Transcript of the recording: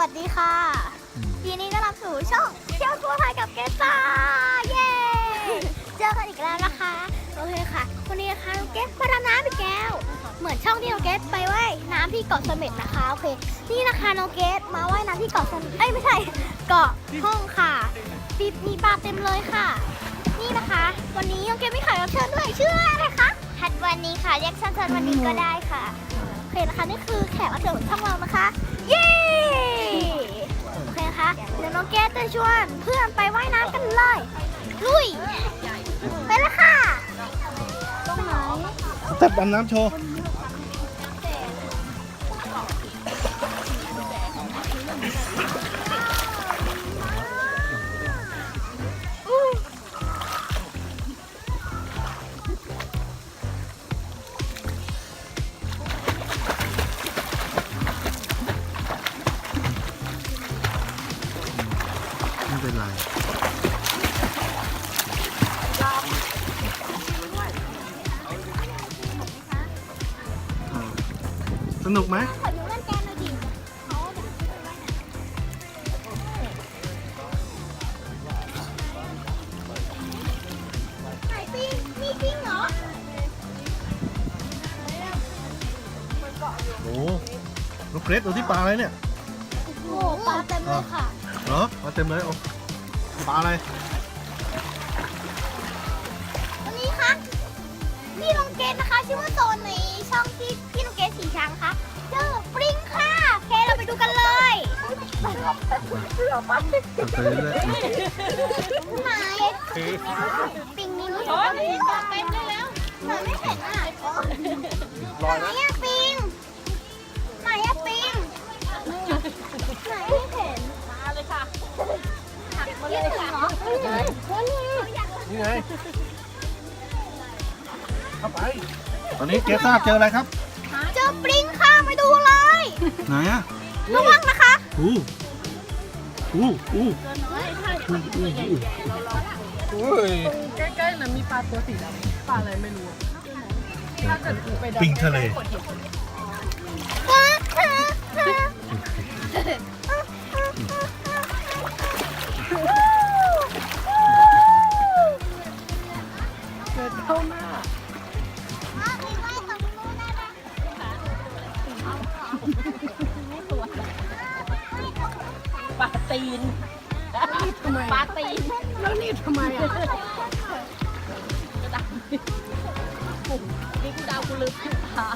วัสดีค่ะทีนี้ก็รับสู่ช่องเที่ยวทั่วไทยกับเกสซ่าเย้เจอกันอีกแล้วนะคะโอเคค่ะวันนี้นะคะน้องเกสมาดำน้ำอีกแก้ว เหมือนช่องที่น้องเกสไปว่ายน้ำที่เกาะเสม็ดนะคะโอเคนี่นะคะน้องเกสมาว่ายน้ำที่เกาะเสม็ดเอ้ยไม่ใช่เกาะห้องค่ะปีมีปลาเต็มเลยค่ะ นี่นะคะ วันนี้น้องเกสมีแขกรับเชิญด้วยชื่ออะไรคะทัดวันนี้ค่ะเรียกสั้นๆวันนี้ก็ได้ค่ะโอเคนะคะนี่คือแขกรับเชิญ จะชวนเพื่อนไปว่ายน้ำกันเลย ลุย ไปแลยค่ะ ตรงไหน สเต็ปดำน้ำโชว์ ไม่เป็นไรอ่าสนุกไหมขอดูนั่นแกนหน่อยดิเขาเดี๋ยวไหนปิ้งมีปิ้งเหรอโอ้โหลูกเกรดดูที่ปลาอะไรเนี่ย โอ้โหปลาเต็มเลยค่ะ เหรอมาเต็มเลยโอ้ปลาอะไรวันนี้คะพี่ลงเกตนะคะ ชื่อว่าโซนในช่องที่พี่ลงเกตสีช้างคะเจอปริงค่ะโอเคเราไปดูกันเลยทำไปเรื่อยๆไหนปิงนี่รู้สึกว่าปิงจะเต็มเลยแล้วไหนไม่เห็นอะไหนอะ นี่ไงเข้าไป ตอนนี้เกซ่าเจออะไรครับ เจอปริงค่ะไปดูเลยไหนอะระวังนะคะอู้อู้อู้อู้อู้อู้ใกล้ๆนั้นมีปลาตัวสีดำปลาอะไรไม่รู้อะถ้าเกิดไปดำปิงทะเล ปลาตีนทำไมปลาตีนแล้วนี่ทำไมอะนี่กูดาวกูลืมปลา